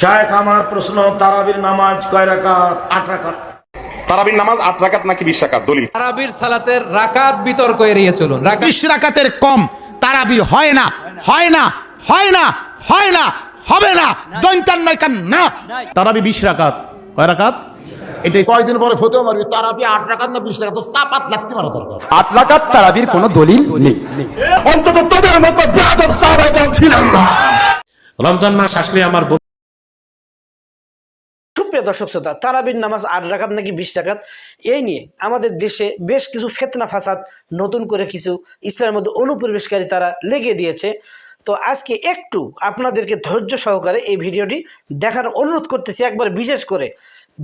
শায়েখ আমার প্রশ্ন তারাবির নামাজ কয় রাকাত? আট রাকাত। তারাবির নামাজ আট রাকাত নাকি বিশ রাকাত? দলিল। আরবির সালাতের রাকাত বিতর্ক এড়িয়ে চলুন। বিশ রাকাতের কম তারাবি হয় না হয় না হয় না হয় না হবে না। দৈন্তান নয়কান না। তারাবি বিশ রাকাত। কয় রাকাত? এটাই কয়দিন পরে ফতেও মারবি? তারাবি আট রাকাত না বিশ রাকাত? তো চাপাত লাগতে মারা দরকার আট লাখাত তারাবির কোনো দলিল নেই। অন্তত তোদের মতো বেয়াদব সাহাবাইগণ ছিলেন না। রমজান মাস আসলে আমার সুপ্রিয় দর্শক শ্রোতা, তারাবির নামাজ আট রাকাত নাকি বিশ রাকাত? এই নিয়ে আমাদের দেশে বেশ কিছু ফেতনা ফাসাদ নতুন করে কিছু ইসলামের মধ্যে অনুপ্রবেশকারী তারা লেগে দিয়েছে। তো আজকে একটু আপনাদেরকে ধৈর্য সহকারে এই ভিডিওটি দেখার অনুরোধ করতেছি, একবার বিশেষ করে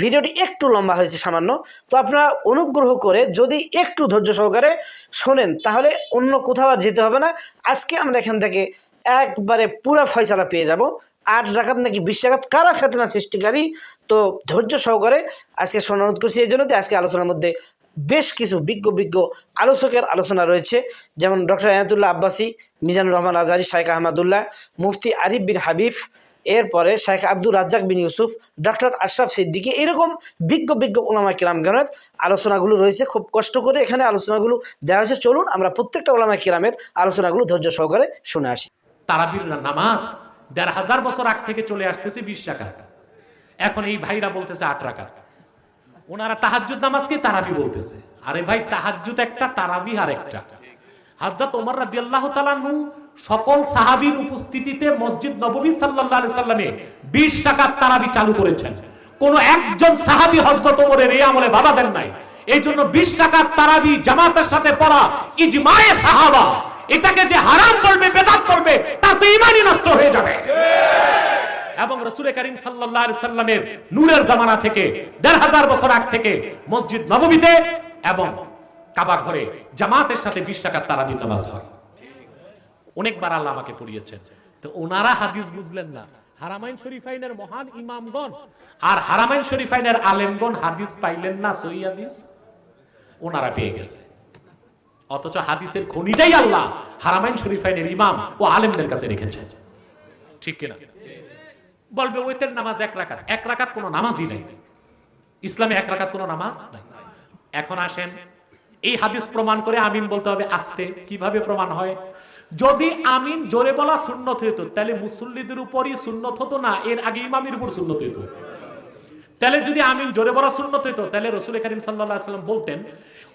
ভিডিওটি একটু লম্বা হয়েছে সামান্য। তো আপনারা অনুগ্রহ করে যদি একটু ধৈর্য সহকারে শোনেন, তাহলে অন্য কোথাও আর যেতে হবে না। আজকে আমরা এখান থেকে একবারে পুরো ফয়সালা পেয়ে যাব। আট রাখাত নাকি বিশ রাখাত কারা ফেতনা সৃষ্টিকারী? তো ধৈর্য সহকারে আজকে অনুরোধ করছি, এই জন্য যে আজকে আলোচনার মধ্যে বেশ কিছু বিজ্ঞ বিজ্ঞ আলোচকের আলোচনা রয়েছে। যেমন ডক্টর এনায়তুল্লাহ আব্বাসী, মিজানুর রহমান আজারি শাইখ আহমদুল্লাহ, মুফতি আরিফ বিন হাবিব, এরপরে শাইখ আব্দুর রাজ্জাক বিন ইউসুফ, ডক্টর আশরাফ সিদ্দিকী, এরকম বিজ্ঞ বিজ্ঞ ওলামা কিরামগণের আলোচনাগুলো রয়েছে। খুব কষ্ট করে এখানে আলোচনাগুলো দেওয়া হয়েছে। চলুন আমরা প্রত্যেকটা ওলামা কিরামের আলোচনাগুলো ধৈর্য সহকারে শুনে আসি। তারাবির নামাজ? দেড় হাজার বছর আগ থেকে চলে আসতেছে বিশ রাকাত। এখন এই ভাইরা বলতেছে আট রাকাত। ওনারা তাহাজ্জুদ নামাজকে তারাবি বলতেছে। আরে ভাই, তাহাজ্জুদ একটা, তারাবি আর একটা। সকল উপস্থিতিতে মসজিদ সাল্লামে 20 রাকাত তারাবি চালু করেছেন। কোন একজন সাহাবী হযরত ওমরের এই আমলে বাধা দেন নাই। এই জন্য 20 রাকাত তারাবি জামাতের সাথে পড়া ইজমায়ে সাহাবা। এটাকে যে হারাম করবে বেদাত করবে তা তো ইমানই নষ্ট হয়ে যাবে। এবং রসুল করিম সাল্লামের নূরের জামানা থেকে, দেড় হাজার বছর আগ থেকে মসজিদ নববীতে এবং কাবা ঘরে জামাতের সাথে বিশ টাকার তারাবির নামাজ হয়। অনেকবার আল্লাহ আমাকে পড়িয়েছেন। তো ওনারা হাদিস বুঝলেন না। হারামাইন শরীফাইনের মহান ইমামগণ আর হারামাইন শরীফাইনের আলেমগণ হাদিস পাইলেন না, সহি হাদিস? ওনারা পেয়ে গেছে। অথচ হাদিসের খনিটাই আল্লাহ হারামাইন শরীফাইনের ইমাম ও আলেমদের কাছে রেখেছে। ঠিক কিনা? বলবে ওইতের নামাজ এক রাকাত। এক রাকাত কোনো নামাজই নেই। ইসলামে এক রাকাত কোনো নামাজ এখন আসেন, এই হাদিস প্রমাণ করে আমিন বলতে হবে, আস্তে। কীভাবে প্রমাণ হয়? যদি আমিন জোরে বলা সুন্নত হইতো, তাহলে মুসল্লিদের উপরই সুন্নত হতো না, এর আগে ইমামের উপর সুন্নত হইতো। তাহলে যদি আমিন জোরে বলা সুন্নত হইতো, তাহলে রসুল করিম আলাইহি সাল্লাম বলতেন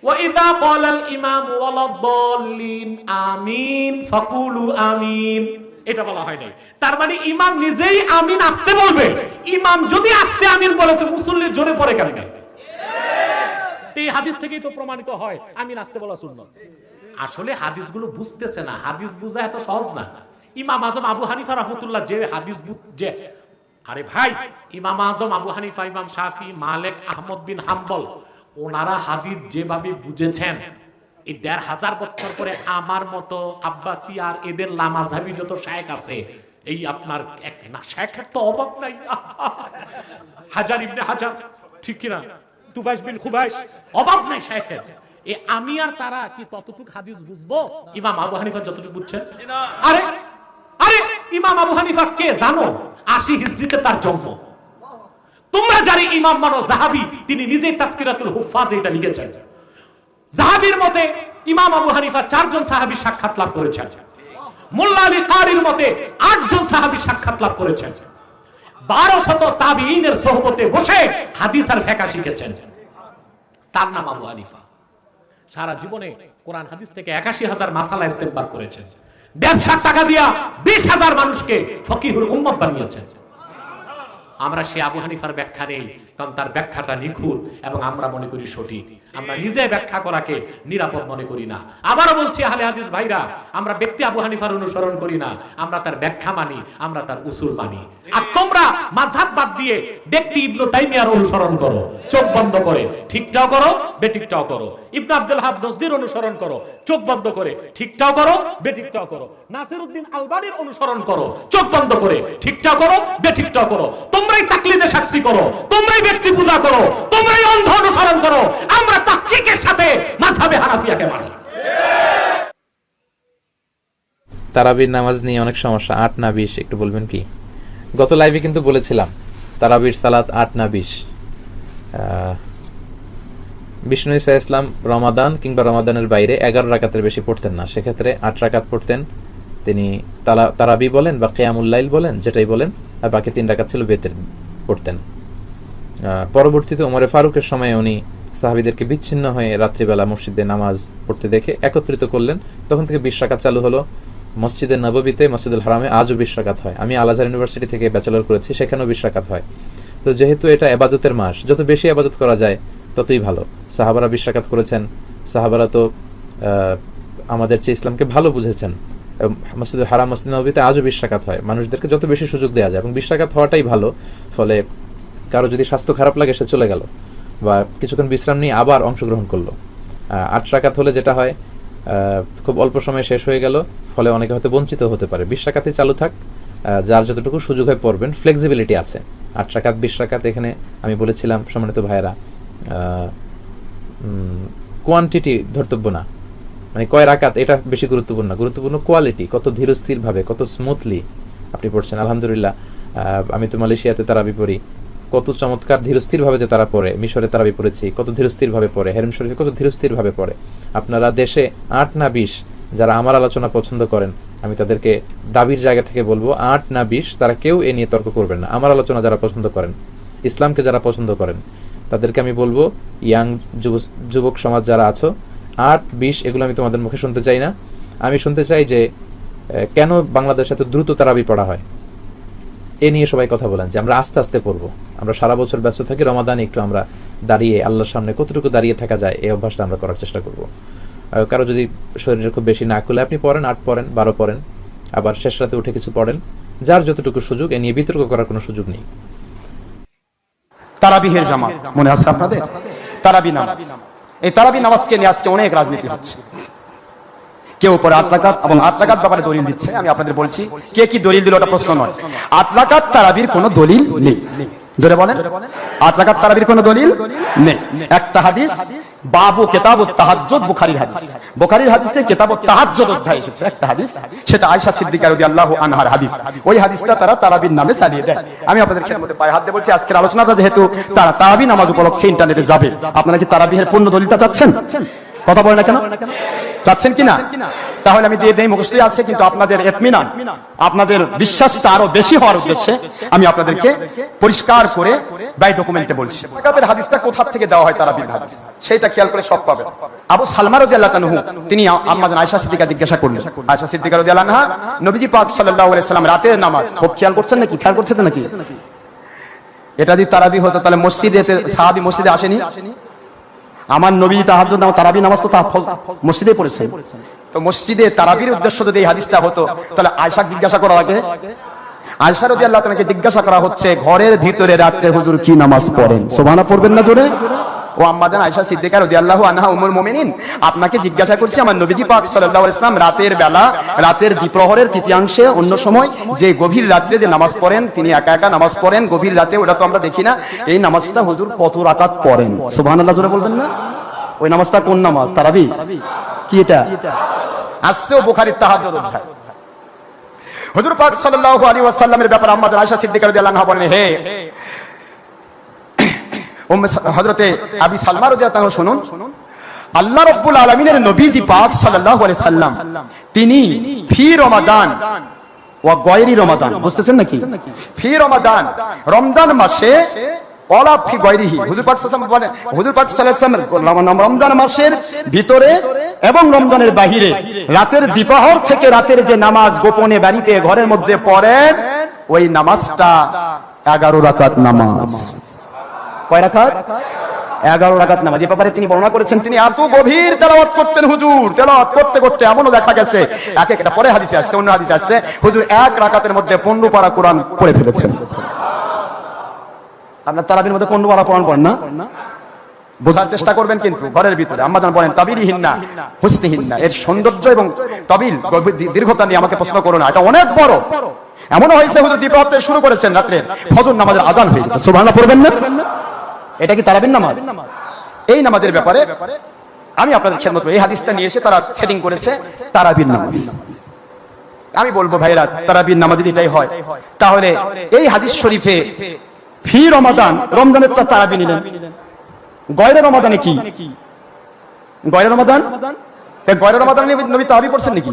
ওয়াইদা ক্বালাল ইমাম ওয়ালাদ-দাল্লিন আমিন ফাকুলু আমিন। এটা বলা হয় নাই। তার মানে ইমাম নিজেই আমিন আসতে বলবে। ইমাম যদি আসতে আমিন বলে তো মুসল্লির জোরে পড়ে কেন এই হাদিস থেকেই তো প্রমাণিত হয় আমিন আসতে বলা সুন্নত। আসলে হাদিসগুলো বুঝতেছে না হাদিস বুঝা এত সহজ না। ইমাম আজম আবু হানিফা রহমতুল্লাহ যে হাদিস বুঝ- যে আরে ভাই ইমাম আজম আবু হানিফা ইমাম শাফি মালেক আহমদ বিন হাম্বল ওনারা হাদিস যেভাবে বুঝেছেন এই দেড় হাজার বছর পরে আমার মতো আব্বাসি আর এদের লামাঝাবি যত শায়েক আছে এই আপনার এক না শায়েখের তো অভাব নাই। হাজার ইবনে হাজার ঠিক কিনা? তুবাইশ বিন খুবাইশ অভাব নাই শায়েখের। এ আমি আর তারা কি ততটুক হাদিস বুঝব? ইমাম আবু হানিফা যতটুকু বুঝছেন? আরে আরে ইমাম আবু হানিফা কে জানো? আশি হিজরিতে তার জন্ম। তোমরা যারা ইমাম মানো জাহাবি তিনি নিজেই তাসকিরাতুল হুফাজ এটা লিখেছেন। জাহাবির মতে ইমাম আবু হানিফা চারজন সাহাবী সাক্ষাৎ লাভ করেছেন। মোল্লা আলী কারির মতে আটজন সাহাবী সাক্ষাৎ লাভ করেছেন। বারো শত তাবিইনের সোহবতে বসে হাদিস আর ফেকা শিখেছেন। তার নাম আবু হানিফা। সারা জীবনে কোরআন হাদিস থেকে একাশি হাজার মাসালা ইস্তেমবাদ করেছেন। ব্যবসার টাকা দিয়া বিশ হাজার মানুষকে ফকিহুল উম্মত বানিয়েছেন। আমরা সে আবু হানিফার ব্যাখ্যা নেই, কারণ তার ব্যাখ্যাটা নিখুঁত এবং আমরা মনে করি সঠিক। আমরা নিজে ব্যাখ্যা করাকে নিরাপদ মনে করি না। আবারও বলছি, আহলে হাদিস ভাইরা, আমরা ব্যক্তি আবু হানিফার অনুসরণ করি না। আমরা তার ব্যাখ্যা মানি, আমরা তার উসুল মানি। তোমরা মাঝহাব বাদ দিয়ে ব্যক্তি ইবনু তাইমিয়ার অনুসরণ করো, চোখ বন্ধ করে, ঠিকটাও করো, বেঠিকটাও করো। ইবনু আব্দুল হাব নজদির অনুসরণ করো, চোখ বন্ধ করে, ঠিকটাও করো, বেঠিকটাও করো। নাসিরউদ্দিন আলবানির অনুসরণ করো, চোখ বন্ধ করে, ঠিকটাও করো, বেঠিকটাও করো। তোমরাই তাকলিদে সাক্ষী করো, তোমরাই ব্যক্তি পূজা করো, তোমরাই অন্ধ অনুসরণ করো, আমরা তাহকিকের সাথে মাঝহাবে হানাফিয়াকে মানি। তারাবির নামাজ নিয়ে অনেক সমস্যা, আট না বিশ, একটু বলবেন কি? গত লাইভে কিন্তু বলেছিলাম, তারাবির সালাত আট না বিশ। বিষ্ণু ইসা ইসলাম রমাদান কিংবা রমাদানের বাইরে এগারো রাকাতের বেশি পড়তেন না। সেক্ষেত্রে আট রাকাত পড়তেন। তিনি তালা তারাবি বলেন বা কেয়ামুল্লাইল বলেন, যেটাই বলেন, আর বাকি তিন রাকাত ছিল বেতের পড়তেন। পরবর্তীতে ওমরে ফারুকের সময় উনি সাহাবিদেরকে বিচ্ছিন্ন হয়ে রাত্রিবেলা মসজিদে নামাজ পড়তে দেখে একত্রিত করলেন। তখন থেকে বিশ রাকাত চালু হলো। মসজিদের নববীতে, মসজিদুল হারামে আজও বিশ রাকাত হয়। আমি আলাজার ইউনিভার্সিটি থেকে ব্যাচেলর করেছি, সেখানেও বিশ রাকাত হয়। তো যেহেতু এটা এবাদতের মাস, যত বেশি আবাদত করা যায়, ততই ভালো। সাহাবারা বিশ রাকাত করেছেন, সাহাবারা তো আমাদের চেয়ে ইসলামকে ভালো বুঝেছেন। মসজিদুল হারাম মসজিদ নবীতে আজও বিশ রাকাত হয়। মানুষদেরকে যত বেশি সুযোগ দেওয়া যায়, এবং বিশ রাকাত হওয়াটাই ভালো, ফলে কারও যদি স্বাস্থ্য খারাপ লাগে, সে চলে গেল। বা কিছুক্ষণ বিশ্রাম নিয়ে আবার অংশগ্রহণ করল। আট রাকাত হলে যেটা হয় খুব অল্প সময়ে শেষ হয়ে গেল, ফলে অনেকে হয়তো বঞ্চিত হতে পারে। বিশ রাকাতে চালু থাক যার যতটুকু সুযোগ হয় পড়বেন ফ্লেক্সিবিলিটি আছে। আট রাকাত বিশ রাকাত এখানে আমি বলেছিলাম সম্মানিত ভাইয়েরা কোয়ান্টিটি ধর্তব্য না। মানে কয় রাকাত, এটা বেশি গুরুত্বপূর্ণ গুরুত্বপূর্ণ কোয়ালিটি কত ধীরস্থিরভাবে কত স্মুথলি আপনি পড়ছেন। আলহামদুলিল্লাহ আমি তো মালয়েশিয়াতে তারা পড়ি। কত চমৎকার ধীরস্থির ভাবে যে তারা পড়ে, মিশরে তারাবি পড়েছি কত ধীরস্থির ভাবে পড়ে, হেরেম শরীফে কত ধীরস্থির ভাবে পড়ে। আপনারা দেশে আট না বিশ যারা আমার আলোচনা পছন্দ করেন, আমি তাদেরকে দাবির জায়গা থেকে বলব, আট না বিশ তারা কেউ এ নিয়ে তর্ক করবেন না। আমার আলোচনা যারা পছন্দ করেন, ইসলামকে যারা পছন্দ করেন, তাদেরকে আমি বলব, ইয়াং যুব- যুবক সমাজ যারা আছো, আট, বিশ, এগুলো আমি তোমাদের মুখে শুনতে চাই না। আমি শুনতে চাই যে কেন বাংলাদেশে এত দ্রুত তারাবি পড়া হয়? এ নিয়ে সবাই কথা বলেন যে আমরা আস্তে আস্তে পড়ব আমরা সারা বছর ব্যস্ত থাকি, রমাদানে একটু আমরা দাঁড়িয়ে আল্লাহর সামনে কতটুকু দাঁড়িয়ে থাকা যায়, এই অভ্যাসটা আমরা করার চেষ্টা করব। কারও যদি শরীরে খুব বেশি না খুলে, আপনি পড়েন, আট পড়েন, বারো পড়েন, আবার শেষ রাতে উঠে কিছু পড়েন, যার যতটুকু সুযোগ, এ নিয়ে বিতর্ক করার কোনো সুযোগ নেই। তারাবিহের জামাত মনে আছে আপনাদের? তারাবি নামাজ। এই তারাবি নামাজকে নিয়ে আজকে অনেক রাজনীতি হচ্ছে। কেউ উপরে আট রাকাত এবং আট রাকাত ব্যাপারে দলিল দিচ্ছে, আমি আপনাদের বলছি, কে কি দলিল দিল ওটা প্রশ্ন নয়। আট রাকাত তারাবির কোনো দলিল নেই। ধরে বলেন, আট রাকাত তারাবির কোনো দলিল নেই। একটা হাদিস, বাবু কেতাব তাহাজ্জুদ বুখারীর হাদিস। বুখারীর হাদিসে কেতাব তাহাজ্জুদ অধ্যায় এসেছে। একটা হাদিস, সেটা আয়েশা সিদ্দিকা রাদিয়াল্লাহু আনহার হাদিস। ওই হাদিসটা তারা তারাবির নামে চালিয়ে দেয়। আমি আপনাদের মধ্যে পায়ে হাত দিয়ে বলছি, আজকের আলোচনাটা যেহেতু তারা তারাবি নামাজ উপলক্ষে ইন্টারনেটে যাবে। আপনারা কি তারাবিহের পূর্ণ দলিলটা চাচ্ছেন? কথা বলেন না কেন? চাচ্ছেন কিনা তাহলে আমি দিয়ে দেই মুখস্থ আছে কিন্তু আপনাদের এতমিনান আপনাদের বিশ্বাসটা আরও বেশি হওয়ার উদ্দেশ্যে আমি আপনাদেরকে পরিষ্কার করে বাই ডকুমেন্টে বলছি। জাকাতের হাদিসটা কোথা থেকে দেওয়া হয় তারা হাদিস? সেইটা খেয়াল করে সব পাবেন। আবু সালমা রাদিয়াল্লাহু তাআলা তিনি আম্মাজান আয়েশা সিদ্দিকা জিজ্ঞাসা করলেন। আয়েশা সিদ্দিকা রাদিয়াল্লাহু আনহা নবীজি পাক সাল্লাল্লাহু আলাইহি সাল্লাম রাতের নামাজ খুব খেয়াল করছেন নাকি? খেয়াল করছেন নাকি? এটা যদি তারাবি হতো তাহলে মসজিদে সাহাবী মসজিদে আসেনি? আমার নবী তাহাজ তারাবি নামাজ তো মসজিদে পড়েছে তো মসজিদে তারাবির উদ্দেশ্য যদি এই হাদিসটা হতো, তাহলে আয়সাক জিজ্ঞাসা করা লাগে আয়সার রাজি আল্লাহ জিজ্ঞাসা করা হচ্ছে, ঘরের ভিতরে রাত্রে হুজুর কি নামাজ পড়েন? সোভানা পড়বেন না জোরে? ও আম্মাজান আয়েশা সিদ্দিকা রাদিয়াল্লাহু আনহা উম্মুল মুমিনিন, আপনাকে জিজ্ঞাসা করছি, আমার নবীজি পাক সাল্লাল্লাহু আলাইহি রাতের বেলা, রাতের দ্বিপ্রহরের তৃতীয়াংশে অন্য সময় যে গভীর রাত্রে যে নামাজ পড়েন, তিনি একা একা নামাজ পড়েন, গভীর রাতে ওটা তো আমরা দেখি না, এই নামাজটা হুজুর কত রাকাত পড়েন? সুবহানাল্লাহ, জোরে বলবেন না? ওই নামাজটা কোন নামাজ? তারাবি? কি এটা? আসছেও বুখারীর তাহাজ্জুদ অধ্যায়। হুজুর পাক সাল্লাল্লাহু আলাইহি ওয়াসাল্লামের ব্যাপারে আম্মা আয়েশা সিদ্দিকা রাদিয়াল্লাহু আনহা বলেন, হে হযরতে আবি সালমা রাদিয়াল্লাহু আনহু শুনুন। আল্লাহ রাব্বুল আলামিনের নবীজি পাক সাল্লাম, তিনি ফি রমাদান রমাদান, বুঝতেছেন নাকি? ফি রমাদান, রমজান মাসে রমজান মাসের ভিতরে এবং রমজানের বাহিরে, রাতের দ্বিপ্রহর থেকে রাতের যে নামাজ গোপনে বাড়িতে ঘরের মধ্যে পড়েন, ওই নামাজটা এগারো রাকাত নামাজ। কয় রাকাত? এগারো রাকাত নামাজ। এ ব্যাপারে তিনি বর্ণনা করেছেন, তিনি এত গভীর তেলাওয়াত করতেন হুজুর। তেলাওয়াত করতে করতে এমনও দেখা গেছে, এক একটা পরে হাদিসে আসছে, অন্য হাদিসে আসছে, হুজুর এক মধ্যে পারা কোরআন ফেলেছেন। আপনার তারাবির মধ্যে পারা কোরআন না? বোঝার চেষ্টা করবেন কিন্তু, ঘরের ভিতরে। আম্মা বলেন তাবিরিহীন না হুসনিহীন না এর সৌন্দর্য এবং তবিল দীর্ঘতা নিয়ে আমাকে প্রশ্ন করো না, এটা অনেক বড়। এমনও হয়েছে হুজুর, দীপাবতে শুরু করেছেন রাত্রে ফজর নামাজের আজান হয়ে গেছে। পড়বেন না? এটা কি তারাবির নামাজ? এই নামাজের ব্যাপারে আমি আপনাদের খেদমত এই হাদিসটা নিয়ে এসে তারা সেটিং করেছে তারাবির নামাজ। আমি বলব ভাইরা, তারাবির নামাজ যদি এটাই হয়, তাহলে এই হাদিস শরীফে ফি রমাদান, রমজানের তো তারাবি নিলেন। গয়রা রমাদানে কি? গয়রা রমাদান? গয়রা রমাদান নবী তারাবি পড়ছেন নাকি?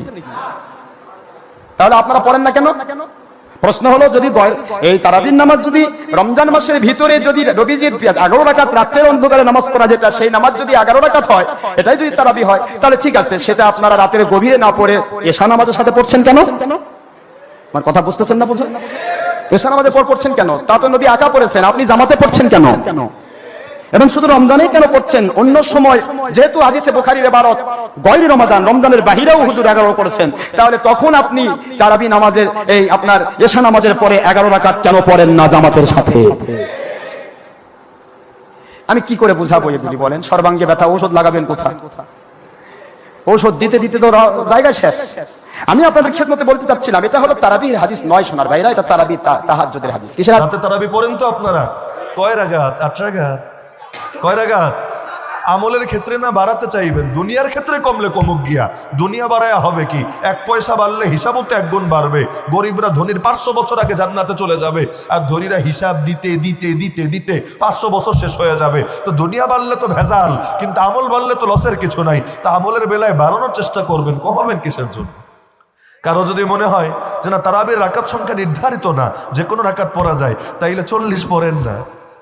তাহলে আপনারা পড়েন না কেন? প্রশ্ন হলো, যদি এই তারাবির নামাজ যদি রমজান মাসের ভিতরে যদি রবিজির এগারো রাকাত রাত্রের অন্ধকারে নামাজ পড়া যেটা, সেই নামাজ যদি এগারো রাকাত হয়, এটাই যদি তারাবি হয়, তাহলে ঠিক আছে, সেটা আপনারা রাতের গভীরে না পড়ে এশা নামাজের সাথে পড়ছেন কেন? আমার কথা বুঝতেছেন না বুঝলেন এশা নামাজের পর পড়ছেন কেন? তা তো নবী আঁকা পড়েছেন, আপনি জামাতে পড়ছেন কেন কেন? এবং শুধু রমজানে কেন পড়ছেন অন্য সময়, যেহেতু হাদিসে বোখারির এবারত, গয়রি রমাদান, রমজানের বাহিরেও হুজুর এগারো করেছেন। তাহলে তখন আপনি তারাবি নামাজের এই আপনার এশা নামাজের পরে এগারো রাকাত কেন পড়েন না জামাতের সাথে? আমি কি করে বুঝাবো এগুলি বলেন? সর্বাঙ্গে ব্যথা, ঔষধ লাগাবেন কোথা ঔষধ দিতে দিতে তো জায়গা শেষ। আমি আপনাদের খেদমতে বলতে চাচ্ছিলাম, এটা হলো তারাবির হাদিস নয় সোনার ভাইরা এটা তারাবি তাহাজ্জুদের হাদিস। কিসের হাদিস? তারাবি পড়েন তো আপনারা। কয় রাগাত আট রাগাত কয় আমলের ক্ষেত্রে না বাড়াতে চাইবেন? দুনিয়ার ক্ষেত্রে কমলে কমুক গিয়া। দুনিয়া বাড়ায়া হবে কি? এক পয়সা বাড়লে হিসাবও তো এক গুণ বাড়বে। গরিবরা ধনির পাঁচশো বছর আগে জান্নাতে চলে যাবে আর ধনীরা হিসাব দিতে দিতে দিতে দিতে পাঁচশো বছর শেষ হয়ে যাবে। তো দুনিয়া বাড়লে তো ভেজাল, কিন্তু আমল বাড়লে তো লসের কিছু নাই। তা আমলের বেলায় বাড়ানোর চেষ্টা করবেন, কমাবেন কিসের জন্য? কারও যদি মনে হয় যে না, তারাবির রাকাত সংখ্যা নির্ধারিত না, যে কোনো রাকাত পড়া যায়, তাইলে চল্লিশ পড়েন না।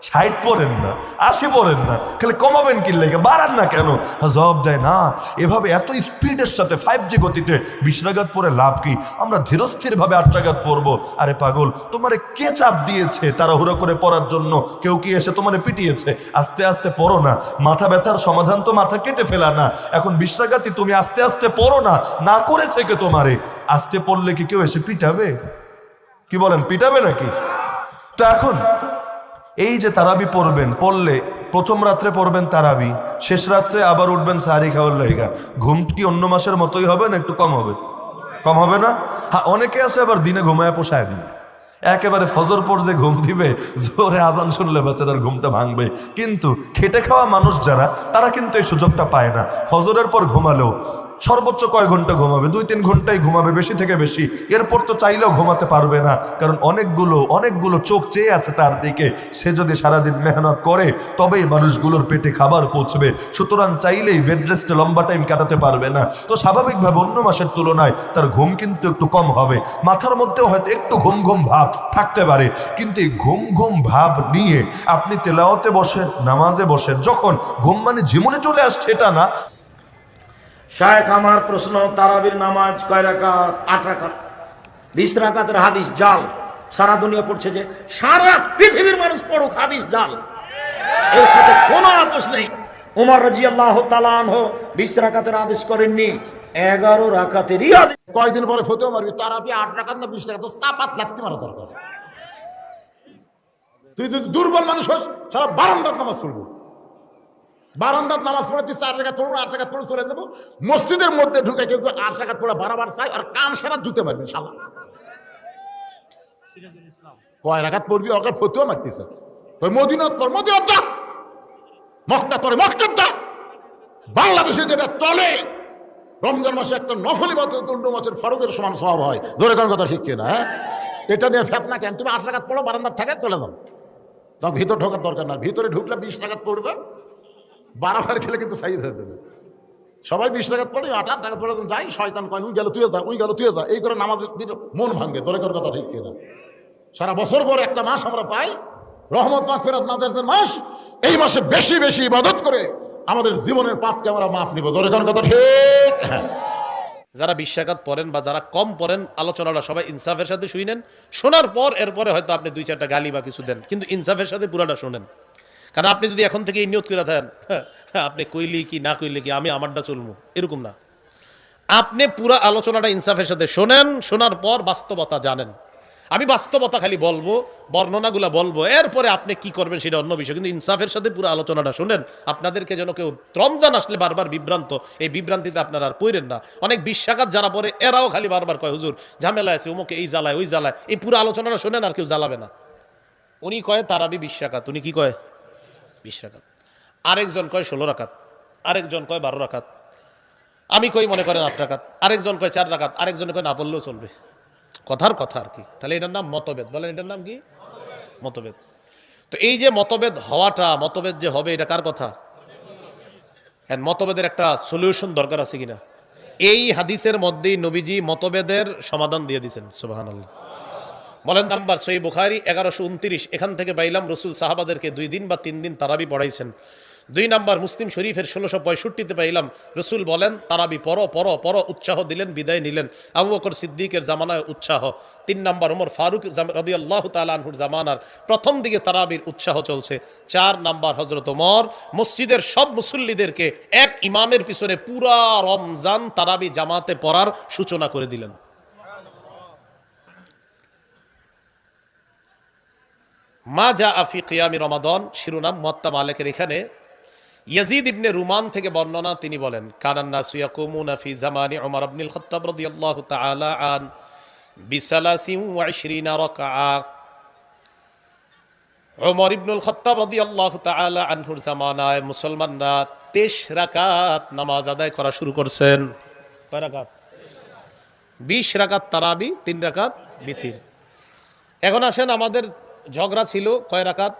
ষাট পড়েন না, আশি পড়েন না, খালি কমাবেন কি লেগে? বাড়ান না কেন? জবাব দেয়, না, এভাবে এত স্পিডের সাথে ফাইভ জি গতিতে বিশ্রাঘাত পরে লাভ কি? আমরা ধীরস্থির ভাবে আট রাগাত পড়ব। আরে পাগল, তোমারে কে চাপ দিয়েছে তাড়াহুড়ো করে পড়ার জন্য? কেউ কি এসে তোমারে পিটিয়েছে? আস্তে আস্তে পড়ো না। মাথা ব্যথার সমাধান তো মাথা কেটে ফেলা না। এখন বিশ্রাগাতি তুমি আস্তে আস্তে পড়ো না। না করেছে কে তোমারে? আস্তে পড়লে কি কেউ এসে পিটাবে? কি বলেন, পিটাবে নাকি? তো এখন এই যে তারাবি পড়বেন, পড়লে প্রথম রাত্রে পড়বেন তারাবি, শেষ রাত্রে আবার উঠবেন সারি খাওয়ার লাইগা ঘুম কি অন্য মাসের মতোই হবে না একটু কম হবে? কম হবে না? হ্যাঁ অনেকে আছে আবার দিনে ঘুমায় পোষায় দিন একেবারে ফজর পর যে ঘুম দিবে, জোরে আজান শুনলে বেচারার ঘুমটা ভাঙবে। কিন্তু খেটে খাওয়া মানুষ যারা, তারা কিন্তু এই সুযোগটা পায় না। ফজরের পর ঘুমালেও সর্বোচ্চ কয় ঘণ্টা ঘুমাবে? দুই তিন ঘন্টাই ঘুমাবে, বেশি থেকে বেশি। এরপর তো চাইলেও ঘুমাতে পারবে না, কারণ অনেকগুলো অনেকগুলো চোখ চেয়ে আছে তার দিকে। সে যদি সারাদিন মেহনত করে, তবেই মানুষগুলোর পেটে খাবার পৌঁছবে। সুতরাং চাইলেই বেড রেস্টে লম্বা টাইম কাটাতে পারবে না। তো স্বাভাবিকভাবে অন্য মাসের তুলনায় তার ঘুম কিন্তু একটু কম হবে। মাথার মধ্যেও হয়তো একটু ঘুম ঘুম ভাব থাকতে পারে। কিন্তু এই ঘুম ঘুম ভাব নিয়ে আপনি তেলাওয়াতে বসেন, নামাজে বসেন, যখন ঘুম মানে ঝিমুনে চলে আসছে, এটা না। শায়েখ আমার প্রশ্ন, তারাবির নামাজ কয় রাকাত? আট রাকাত। বিশ রাকাতের হাদিস জাল। সারা দুনিয়া পড়ছে যে সারা পৃথিবীর মানুষ পড়ুক হাদিস জাল। এর সাথে কোনো আপোষ নেই। উমর রাজি আল্লাহ তালান বিশ রাকাতের আদেশ করেননি। এগারো রাকাতেরই আদেশ কয়দিন পরে ফতেও মারবি? তারাবি আট রাকাত না বিশ রাকাত? চাপাত লাগতে মারা দরকার তুই যদি দুর্বল মানুষ হোস, সারা বারান্দার নামাজ পড়ব। বারান্দার নামাজ পড়ে তুই চার জায়গায় পড়ব আট জায়গায় পড়ে চলে যাব। মসজিদের মধ্যে ঢুকে কিন্তু আট জায়গায় পড়ে বারাবার চাই আর কান সারা জুতে মারবি শালা কয় রাখাত পড়বি? ওকে ফতেও মারতিস তোর মদিনত তোর মদিনত যা। মক্কা তোরে মক্কা যা। বাংলাদেশে যেটা চলে, রমজান মাসে একটা নফলি বাদ অন্য মাসের ফরজের সমান স্বভাব হয়। ধরে কোন কথা ঠিক কিনা হ্যাঁ? এটা নিয়ে ফেতনা কেন? তুমি আট টাকাত পড়ো বারান্দার থাকে, চলে যাও। তখন ভিতর ঢোকার দরকার না ভিতরে ঢুকলে বিশ টাকা পড়বে। বারাবার খেলে কিন্তু সাইজ হয়ে দেবে সবাই বিশ টাকাত পড়ে, আট টাকা পড়ে যাই শয়তান কয় উই গেল তুই যা, উই গেল তুই যা। এই করে নামাজ মন ভাঙবে ধরে কোন কথা ঠিক কিনা। সারা বছর পর একটা মাস আমরা পাই, রহমত মাখ ফেরত নাদের মাস, এই মাসে বেশি বেশি ইবাদত করে আমাদের জীবনের পাপকে আমরা মাফ নিব ধরে কোন কথা ঠিক। হ্যাঁ যারা বিশ্বাঘাত পড়েন বা যারা কম পড়েন, আলোচনাটা সবাই ইনসাফের সাথে শুনেন। শোনার পর এরপরে হয়তো আপনি দুই চারটা গালি বা কিছু দেন, কিন্তু ইনসাফের সাথে পুরাটা শোনেন। কারণ আপনি যদি এখন থেকে এই নিয়ত করে দেন হ্যাঁ, আপনি কইলি কি না কইলি কি আমি আমারটা চলবো এরকম না। আপনি পুরা আলোচনাটা ইনসাফের সাথে শোনেন শোনার পর বাস্তবতা জানেন। আমি বাস্তবতা খালি বলব বর্ণনাগুলো বলব এরপরে আপনি কি করবেন সেটা অন্য বিষয়। কিন্তু ইনসাফের সাথে পুরো আলোচনাটা শুনেন আপনাদেরকে যেন কেউ রমজান আসলে বারবার বিভ্রান্ত এই বিভ্রান্তিতে আপনারা আর পড়েন না। অনেক বিশ্বাঘাত যারা পরে এরাও খালি বারবার কয় হুজুর ঝামেলা আছে উমুকে এই জ্বালায় ওই জ্বালায়। এই পুরো আলোচনাটা শোনেন আর কেউ জ্বালাবে না। উনি কয় তারাবি বিশ্বাঘাত উনি কি কয়? বিশ্বাঘাত আরেকজন কয় ষোলো রাখাত আরেকজন কয় বারো রাখাত আমি কই মনে করেন আট রাকাত, আরেকজন কয় চার রাকাত, আরেকজন কয় না বললেও চলবে। কথার কথা আর কি। তাহলে এটার নাম মতভেদ। বলেন এটার নাম কি? মতভেদ। তো এই যে মতভেদ হওয়াটা, মতভেদ যে হবে, এটা কার কথা? হ্যাঁ মতভেদের একটা সলিউশন দরকার আছে কিনা? এই হাদিসের মধ্যেই নবীজি মতভেদের সমাধান দিয়ে দিয়েছেন সুবাহান বলেন নাম্বার সই বুখারি, এগারোশো উনত্রিশ। এখান থেকে বাইলাম, রসুল সাহাবাদেরকে দুই দিন বা তিন দিন তারাবি পড়াইছেন। দুই নাম্বার, মুসলিম শরীফের ষোলোশো পঁয়ষট্টিতে পাইলাম রসুল বলেন, তারাবি পর পর পর উৎসাহ দিলেন, বিদায় নিলেন। আবু বকর সিদ্দিকের জামানায় উৎসাহ। তিন নাম্বার, ওমর ফারুক রদি আল্লাহ তালহুর জামানার প্রথম দিকে তারাবির উৎসাহ চলছে। চার নাম্বার হজরত ওমর, মসজিদের সব মুসল্লিদেরকে এক ইমামের পিছনে পুরা রমজান তারাবি জামাতে পড়ার সূচনা করে দিলেন। মা যা আফি কিয়ামি রমাদন, শিরোনাম মত্তা মালেকের এখানে। ইয়াজিদ ইবনে রুমান থেকে বর্ণনা তিনি বলেন কানান্না সুয়াকুমুনা ফি জামানি ওমর আবনুল খাত্তাব রাদিয়াল্লাহু তাআলা আন, বিসালাসিন ওয়া ইশরিনা রাকআ। ওমর ইবনুল খাত্তাব রাদিয়াল্লাহু তাআলা আনহুর জামানায় মুসলমানরা 23 রাকাত নামাজ আদায় করা শুরু করছেন। কয় রাকাত? 20 রাকাত তারাবি 3 রাকাত বিতির। এখন আসেন আমাদের ঝগড়া ছিল কয় রাকাত?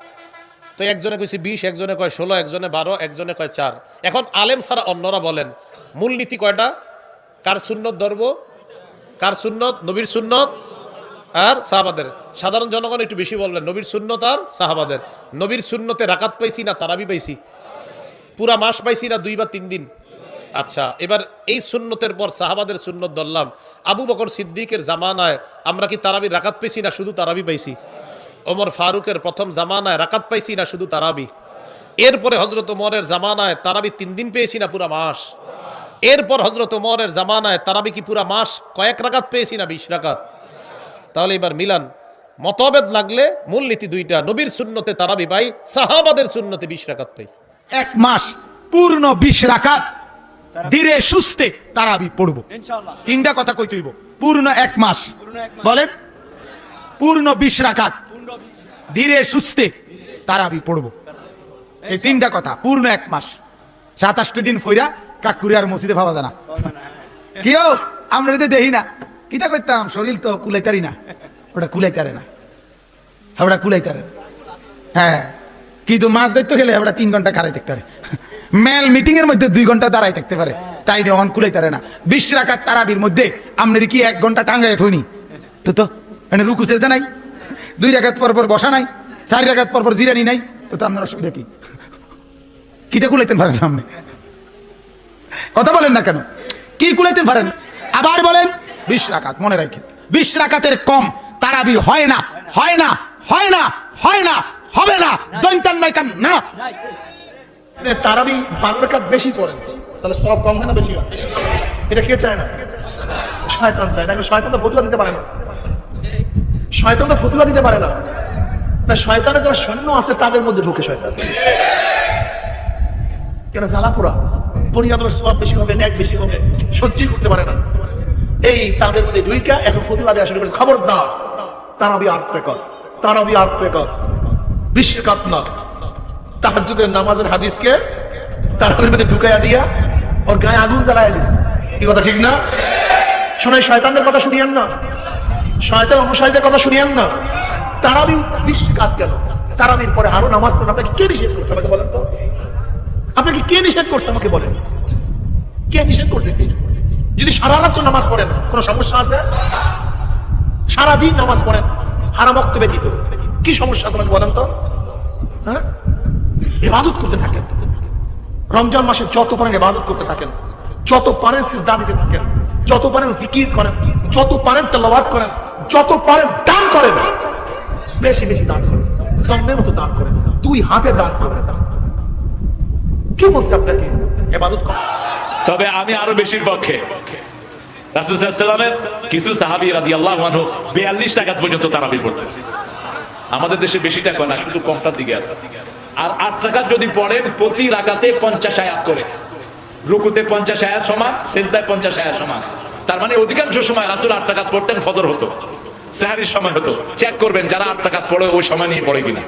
তো একজনে কইছে বিশ, একজনে কয় ষোলো, একজনে বারো, একজনে কয় চার। এখন আলেম ছাড়া অন্যরা বলেন মূলনীতি কয়টা? কার সুন্নত ধরব কার সুন্নত? নবীর সুন্নত? আর সাহাবাদের। সাধারণ জনগণ একটু বেশি বলবেন, নবীর সুন্নত আর সাহাবাদের। নবীর সুন্নতে রাকাত পাইছি না তারাবি পাইছি? পুরা মাস পাইছি না দুই বা তিন দিন? আচ্ছা এবার এই সুন্নতের পর সাহাবাদের সুন্নত ধরলাম। আবু বকর সিদ্দিকের জামানায় আমরা কি তারাবি রাকাত পেয়েছি না শুধু তারাবি পাইছি? ওমর ফারুকের প্রথম জামানায় রাকাত পাইছি না শুধু তারাবি। এরপরে হজরত ওমরের জামানায় তারাবি তিন দিন পেয়েছি না পুরা মাস। এরপর হজরত ওমরের জামানায় তারাবি কি পুরা মাস? কয়েক রাকাত পেয়েছি না বিশ রাকাত। তাহলে এবার মিলান মতভেদ লাগলে মূলনীতি দুইটা নবীর শূন্যতে তারাবি পাই সাহাবাদের শূন্যতে বিশ রাকাত পাই। এক মাস পূর্ণ বিশ রাকাত ধীরে সুস্থে তারাবি পড়ব। তিনটা কথা কই তুইব পূর্ণ এক মাস। বলেন পূর্ণ বিশ রাকাত। ধীরে সুস্থে তারাবি পড়ব। এই তিনটা কথা, পূর্ণ এক মাস। সাতাশটি দিন ফইরা কাকুরিয়ার মসজিদে ভাবা জানা কেউ আমরা তো দেখি না, কিতা করতাম? শরীর তো কুলাইতারি না। ওটা কুলাইতারে না। ওটা কুলাইতারে হ্যাঁ কিন্তু মাছ ধরতে গেলে আমরা তিন ঘণ্টা খাড়াই থাকতে পারে। মেল মিটিং এর মধ্যে দুই ঘণ্টা দাঁড়াই থাকতে পারে। তাই অন কুলাই তারে না। বিশ রাখার তারাবির মধ্যে আপনার কি এক ঘণ্টা টাঙ্গাই থইনি। তো তো মানে রুকু সেজদা নাই দুই রাখাত পর পর বসা নাই, চার রাখাত পর পর জিরানি নাই, তো আপনার অসুবিধা কি? কিটা কুলাইতে পারেন না আপনি কথা বলেন না কেন? কি কুলাইতে পারেন? আবার বলেন, বিশ রাকাত, মনে রাখেন, বিশ রাকাতের কম তারাবি হয় না হয় না হয় না হয় না, হবে না, দৈন্তান নয় কান না তারাবি বারো রেখাত বেশি পড়েন তাহলে সব কম হয় না বেশি হয়? এটা কে চায় না? শয়তান চায়। দেখো, শয়তান তো ফতুয়া দিতে পারে না। শয়তান তো ফতুয়া দিতে পারে না। তা শয়তানের যারা সৈন্য আছে, তাদের মধ্যে ঢুকে শয়তান। কেন? জ্বালাপুরা পরিয়াদর সব বেশি হবে, ন্যাক বেশি হবে, সহ্যই করতে পারে না। এই তাদের মধ্যে ঢুইকা এখন ফতুয়া দেওয়া শুরু করেছে। খবরদার। তারাবি আট রেকর্ড তারাবি আট রেকর্ড বিশ্বকাপ না তাহাজুদের নামাজের হাদিসকে তারাবির মধ্যে ঢুকাইয়া দিয়া ওর গায়ে আগুন জ্বালাইয়া দিস। কি কথা, ঠিক না? শোনাই শয়তানদের কথা শুনিয়েন না। শয়তান অনুসারীদের কথা শুনিয়েন না। তারাবি বিশ্বকাপ কেন? তারাবির পরে আরও নামাজ পড়েন আপনাকে কে নিষেধ করছে আমাকে বলেন তো? আপনাকে কে নিষেধ করছে আমাকে বলেন? কে নিষেধ করছে? যদি সারা রাত্র নামাজ পড়েন, কোনো সমস্যা আছে? সারাদিন নামাজ পড়েন হারামক্ত ব্যতীত। কি সমস্যা আমাকে বলেন তো? হ্যাঁ? ইবাদত করতে থাকেন। রমজান মাসে যত পারেন ইবাদত করতে থাকেন যত পারেন সিজদা দিতে থাকেন, যত পারেন জিকির করেন, যত পারেন তেলাওয়াত করেন, যত পারেন দান করেন, বেশি বেশি দান করেন, জন্মের মতো দান করেন, দুই হাতে দান করেন। কি বলছে আপনাকে? ইবাদত করেন। তবে আমি আরও বেশির পক্ষে। টাকা পর্যন্ত আমাদের দেশে বেশি টাকা না, শুধু কমটার দিকে আছে। আর আট টাকা যদি পড়েন, প্রতি রাগাতে পঞ্চাশ আয়াত করে। রুকুতে পঞ্চাশ আয়াত সমান, সেজদায় পঞ্চাশ আয়াত সমান। তার মানে অধিকাংশ সময় রাসুল আট টাকা পড়তেন ফদর হতো, সাহারির সময় হতো। চেক করবেন যারা আট টাকা পড়ে, ওই সময় নিয়ে পড়ে কিনা।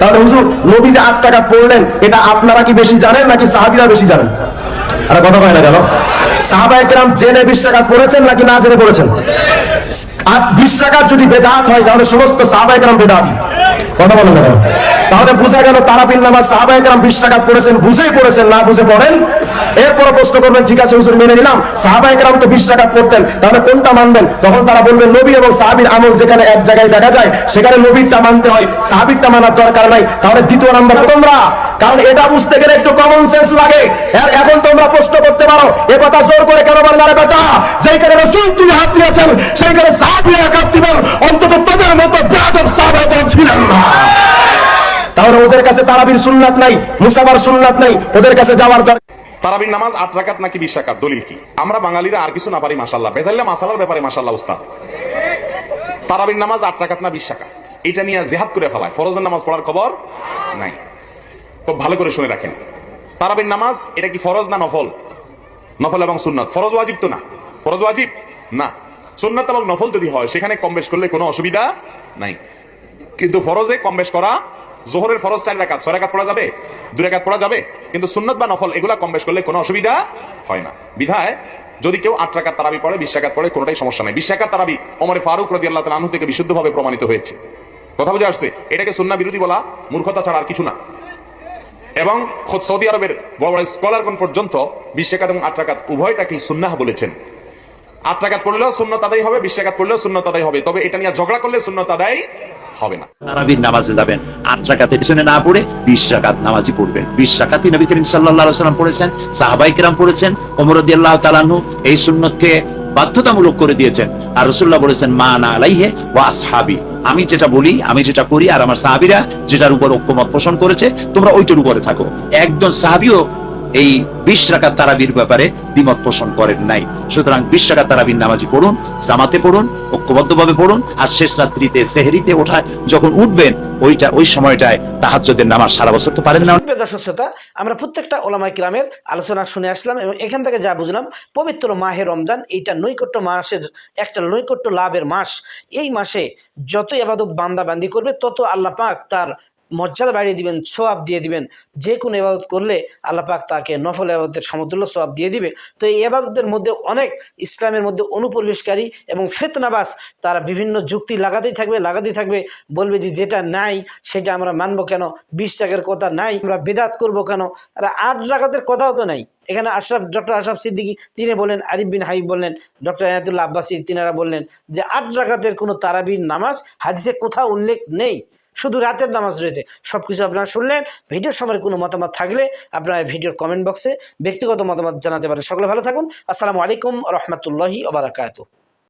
তাহলে হুজুর, নবী যে আট টাকা পড়লেন, এটা আপনারা কি বেশি জানেন নাকি সাহাবিরা বেশি জানেন? আরে কথা কয় না কেন? সাহাবা জেনে বিশ টাকা করেছেন নাকি না জেনে করেছেন আর বিশ টাকা যদি বেদাত হয়, তাহলে সমস্ত সাহাবা বেদাতি। কথা বলেন? তাহলে বুঝা গেল তারাবিন নামাজ সাহাবা একরাম বিশ টাকা করেছেন বুঝেই পড়েছেন, না বুঝে পড়েন? এরপরে প্রশ্ন করবেন, ঠিক আছে, হুজুর, মেনে নিলাম। সাহাবা একরাম তো বিশ টাকা করতেন তাহলে কোনটা মানবেন? তখন তারা বলবেন, নবী এবং সাহাবির আমল যেখানে এক জায়গায় দেখা যায়, সেখানে নবীরটা মানতে হয়, সাহাবিরটা মানার দরকার নাই। তাহলে দ্বিতীয় নাম্বার তোমরা, কারণ এটা বুঝতে গেলে একটু কমন সেন্স লাগে। এখন তোমরা প্রশ্ন করতে পারো, এ কথা জোর করে কেন বললে আরে বেটা যেখানে রসুল তুমি হাত দিয়েছেন, সেইখানে সাহাবিরা হাত দিবেন, অন্তত তোদের মতো বেয়াদব সাহাবা ছিলেন না। তাহলে ওদের কাছে তারাবির সুন্নাত নাই মুসাবার সুন্নাত নাই, ওদের কাছে যাওয়ার দরকার তারাবির নামাজ আট রাকাত নাকি বিশ রাকাত? দলিল কি? আমরা বাঙালিরা আর কিছু না পারি মাসাল্লাহ বেজাল্লা মাসালার ব্যাপারে মাসাল্লাহ উস্তাদ। তারাবির নামাজ আট রাকাত না বিশ রাকাত? এটা নিয়ে জেহাদ করে ফেলায়। ফরজের নামাজ পড়ার খবর নাই। খুব ভালো করে শুনে রাখেন। তারাবির নামাজ, এটা কি ফরজ না নফল? নফল এবং সুন্নাত। ফরজ ওয়াজিব তো না? ফরজ ওয়াজিব? না। সুন্নাত এবং নফল যদি হয়, সেখানে কম বেশ করলে কোনো অসুবিধা নাই। কিন্তু ফরজে কম বেশ করা, জোহরের ফরজ চার রাকাত। ছয় রাকাত পড়া যাবে? দু রাকাত পড়া যাবে, কিন্তু সুন্নত বা নফল এগুলা কম বেশ করলে কোনো অসুবিধা হয় না। বিধায় যদি কেউ আট রাকাত তারাবি পড়ে, বিশ রাকাত পড়ে, কোনোটাই সমস্যা নেই। বিশ তারাবি ওমরে ফারুক রদি আল্লাহ তালু থেকে বিশুদ্ধভাবে প্রমাণিত হয়েছে। কথা বুঝে আসছে? এটাকে সুন্না বিরোধী বলা মূর্খতা ছাড়া আর কিছু না। এবং খোদ সৌদি আরবের বড় বড় স্কলারগণ পর্যন্ত বিশ রাকাত এবং আট রাকাত উভয়টাকেই সুন্নাহ বলেছেন। আট রাকাত পড়লেও শূন্য তাদাই হবে, বিশ রাকাত পড়লেও শূন্য তাদাই হবে। তবে এটা নিয়ে ঝগড়া করলে শূন্য তাদাই হবে না। তারাবির নামাজে যাবেন, আট রাকাতের পিছনে না পড়ে বিশ রাকাত নামাজই পড়বেন। বিশ রাকাতই নবী করিম সাল্লাহ সাল্লাম পড়েছেন, সাহাবাই কেরাম পড়েছেন ওমরদি আল্লাহ তালানহু এই সুন্নতকে বাধ্যতামূলক করে দিয়েছেন। আর রসুল্লাহ বলেছেন, মা না আলাইহে ওয়া আসহাবি। আমি যেটা বলি, আমি যেটা করি, আর আমার সাহাবিরা যেটার উপর ঐক্যমত পোষণ করেছে, তোমরা ওইটার উপরে থাকো। একজন সাহাবিও এই বিশ রাকাত তারাবির ব্যাপারে দ্বিমত পোষণ করেন নাই। সুতরাং বিশ রাকাত তারাবির নামাজি পড়ুন, জামাতে পড়ুন, ঐক্যবদ্ধভাবে পড়ুন, আর শেষ রাত্রিতে সেহরিতে ওঠায়, যখন উঠবেন, ওইটা, ওই সময়টায় তাহাজ্জুদের নামাজ সারা বছর তো পারেন না। সুপ্রিয় দর্শক শ্রোতা, আমরা প্রত্যেকটা ওলামাই কিরামের আলোচনা শুনে আসলাম এবং এখান থেকে যা বুঝলাম, পবিত্র মাহে রমজান, এইটা নৈকট্য মাসের, একটা নৈকট্য লাভের মাস। এই মাসে যতই এবাদত বান্দা বান্দি করবে, তত আল্লাহ পাক তার মর্যাদা বাড়িয়ে দিবেন, সোয়াব দিয়ে দিবেন, যে কোনো এবাদত করলে আল্লাহ পাক তাকে নফল এবাদতের সমতুল্য সোয়াব দিয়ে দিবে। তো এই এবাদতের মধ্যে অনেক ইসলামের মধ্যে অনুপ্রবেশকারী এবং ফেতনাবাস, তারা বিভিন্ন যুক্তি লাগাতেই থাকবে লাগাতেই থাকবে, বলবে যে যেটা নাই সেটা আমরা মানবো কেন? বিশ টাকার কথা নাই, আমরা বেদাত করব কেন? আর আট রাকাতের কথাও তো নাই। এখানে আশরাফ, ডক্টর আশরাফ সিদ্দিকী, তিনি বলেন আরিফ বিন হাইব বললেন, ডক্টর এনায়তুল্লাহ আব্বাসী তিনারা বললেন যে আট রাকাতের কোনো তারাবির নামাজ, হাদিসে কোথাও উল্লেখ নেই। শুধু রাতের নামাজ রয়েছে। সব কিছু আপনারা শুনলেন। ভিডিওর সময় কোনো মতামত থাকলে আপনারা ভিডিওর কমেন্ট বক্সে ব্যক্তিগত মতামত জানাতে পারেন। সকলে ভালো থাকুন। আসসালামু আলাইকুম রহমতুল্লাহি ওবরাকাতু